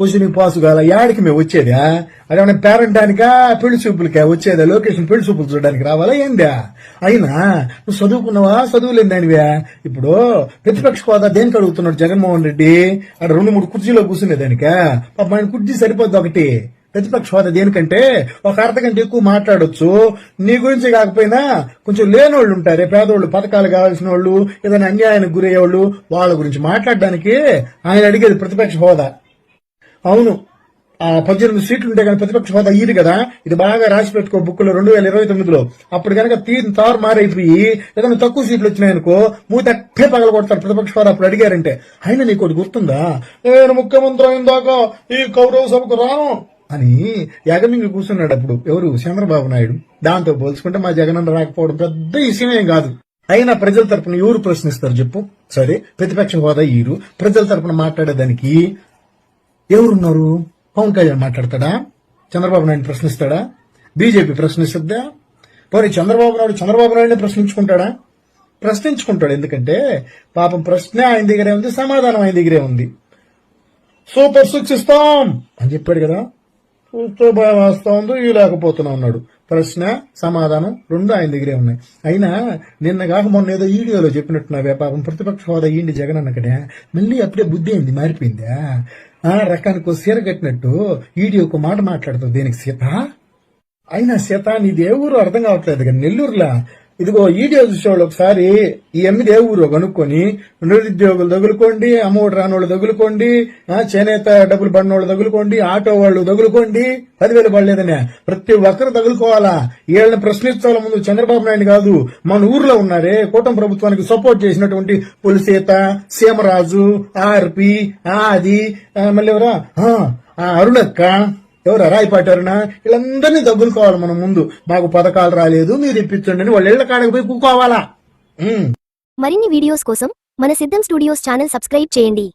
Position pass కాల యాడికి మేము వచ్చేదా అదేమన్నా పేరంటానికా పెళ్ళి చూపులకా వచ్చేదా? లొకేషన్ పెళ్ళి చూపులు చూడడానికి రావాలా ఏందా? అయినా నువ్వు చదువుకున్నావా? చదువులేని దానివా? ఇప్పుడు ప్రతిపక్ష హోదా దేనికి అడుగుతున్నాడు జగన్మోహన్ రెడ్డి? అక్కడ రెండు మూడు కుర్చీలో కూర్చునే దానికా? పాప ఆయన కుర్చీ సరిపోద్ది ఒకటి. ప్రతిపక్ష హోదా దేనికంటే ఒక అర్ధ గంట ఎక్కువ మాట్లాడొచ్చు. నీ గురించి కాకపోయినా కొంచెం లేనోళ్ళు ఉంటారే పేదోళ్ళు పథకాలు కావాల్సిన వాళ్ళు ఏదైనా అన్యాయానికి గురయ్యేవాళ్ళు వాళ్ళ గురించి మాట్లాడడానికి ఆయన అడిగేది ప్రతిపక్ష హోదా. అవును. ఆ పద్దెనిమిది సీట్లు ఉంటే కానీ ప్రతిపక్ష హోదా ఇది కదా. ఇది బాగా రాసి పెట్టుకో బుక్లో రెండు వేల ఇరవై తొమ్మిదిలో. అప్పుడు కనుక తీరు తారు మారైపోయి ఏదైనా తక్కువ సీట్లు వచ్చినాయనుకో మూతట్టే పగల కొడతారు ప్రతిపక్ష హోదా అప్పుడు అడిగారంటే. ఆయన నీకు ఒకటి గుర్తుందా? నేను ముఖ్యమంత్రి అయిన దాకా ఈ కౌరవ సభకు రాను. అని యాగమింగి కూర్చున్నాడు అప్పుడు. ఎవరు? చంద్రబాబు నాయుడు. దాంతో పోల్చుకుంటే మా జగనన్న రాకపోవడం పెద్ద విషయమేం కాదు. అయినా ప్రజల తరపున ఎవరు ప్రశ్నిస్తారు చెప్పు. సరే ప్రతిపక్ష హోదా ఈరు. ప్రజల తరపున మాట్లాడేదానికి ఎవరున్నారు? పవన్ కళ్యాణ్ మాట్లాడతాడా? చంద్రబాబు నాయుడు ప్రశ్నిస్తాడా? బీజేపీ ప్రశ్నిస్తుందా? పోనీ చంద్రబాబు నాయుడు చంద్రబాబు నాయుడిని ప్రశ్నించుకుంటాడా? ప్రశ్నించుకుంటాడు. ఎందుకంటే పాపం ప్రశ్న ఆయన దగ్గరే ఉంది సమాధానం ఆయన దగ్గరే ఉంది. సూపర్ సిక్స్ ఇస్తాం అని చెప్పాడు కదా. చూస్తే వస్తా ఉందో ఈ లేకపోతున్నా ఉన్నాడు. ప్రశ్న సమాధానం రెండు ఆయన దగ్గరే ఉన్నాయి. అయినా నిన్న కాక మొన్న ఏదో వీడియోలో చెప్పినట్టున్నావే పాపం ప్రతిపక్ష హోదా ఏంటి జగన్ అన్నకడే మళ్ళీ అప్పుడే బుద్ధి అయింది మారిపోయిందా? ఆ రకానికి సీర కట్టినట్టు వీడియోకు మాట మాట్లాడుతావు దేనికి సీత అయినా సీత నీది ఏ ఊరు అర్థం కావట్లేదు కానీ నెల్లూరులా ఇదిగో వీడియో చూసేవాళ్ళు ఒకసారి. ఈ ఎమ్మిది ఏ ఊరు కనుక్కొని నిరుద్యోగులు తగులుకోండి అమ్మఒడి రానోళ్ళు తగులుకోండి చేనేత డబ్బులు పడినోళ్ళు తగులుకోండి ఆటో వాళ్ళు తగులుకోండి పదివేలు పడలేదనే. ప్రతి ఒక్కరు తగులుకోవాలా? వీళ్ళని ప్రశ్నించాల ముందు చంద్రబాబు నాయుడు కాదు మన ఊర్లో ఉన్నారే కూటమి ప్రభుత్వానికి సపోర్ట్ చేసినటువంటి పులిసీత సీమరాజు ఆర్పి ఆది మళ్ళీ ఎవరా? అరుణక్క. ఎవరు అరాయి పట్టారునా వీళ్ళందరినీ తగులుకోవాలి మనం ముందు. మాకు పథకాలు రాలేదు మీరు ఇప్పించండి అని వాళ్ళ ఇళ్ళ కాడకు పోయి కూకోవాలా? మరిన్ని వీడియోస్ కోసం మన సిద్ధం స్టూడియోస్ ఛానల్ సబ్స్క్రైబ్ చేయండి.